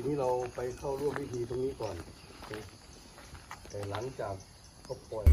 ทีนี้เราไปเข้าร่วมพิธีตรงนี้ก่อน แต่หลังจากเขาปล่อย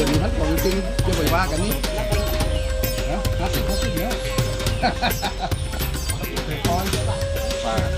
ดี๋ยวนี้ท่านบอกจริงจะไปว่ากันนี่ฮะห้าสิบห้าสิบเนี่ยฮ่าฮ่าคอยไป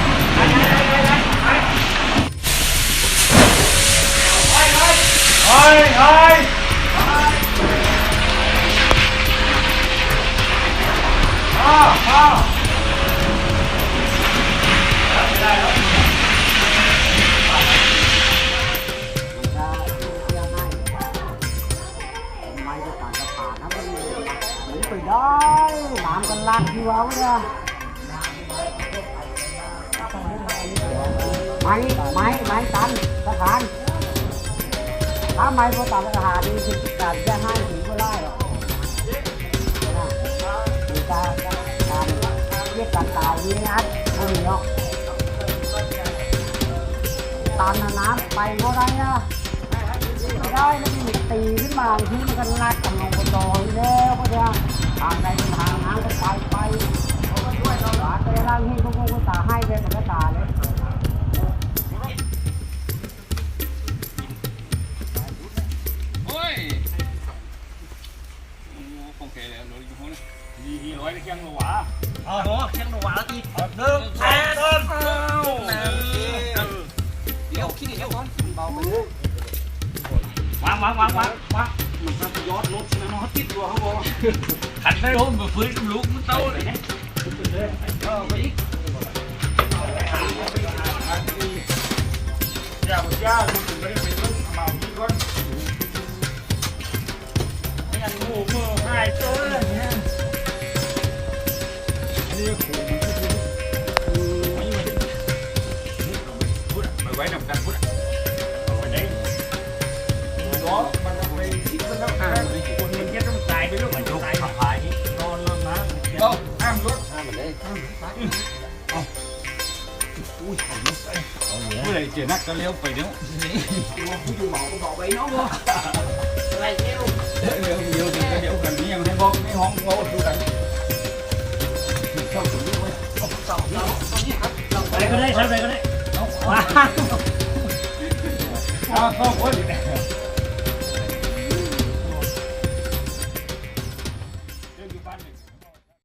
hai hai ba ba đó bạn còn lạc chưa ông ra máy máy máy tan ta tan ถ้าไม่พอตันสถาดีสิบการจะให้ถึงก็ได้หรอกนะคือการการเรียกการตายนี่อัดคนเนาะตามน้ำไปก็ได้นะไม่ได้ไม่มันตีขึ้นมาทีมันก็ลากกันลงไปดอแล้ว ดีดีร้อยเคียงหรอวะอ๋อเชียงหนูวานแล้วตีหนึ่งแปดต้นเดี๋ยวคิดเดี๋ยวก่อนเบาไปวางวางวางวางวางมันจะยอดรถใช่ไหมน้องติดตัวเขาบอกขันได้รู้มันฟื้นลุกมันเต้าเลยเนี่ยเออไปอีกอย่าไปย่าลุกถึงไม่ได้ quay 500 phút ngồi đấy ngồi đó bắt đầu quay ít bắt đầu ăn còn mình chết trong tay với lúc mà vô tay phải ngon lắm má đâu ăn luôn ăn ở đây ui cái này chuyển nát cái leo, phải nếu không dùng bỏ không bỏ bấy nó quá, này liêu liêu liêu thì cái liêu cần nhiều hay bông hay hong ngô chú cần sau đây có đây sau đây có đây? 哈哈，啊，我。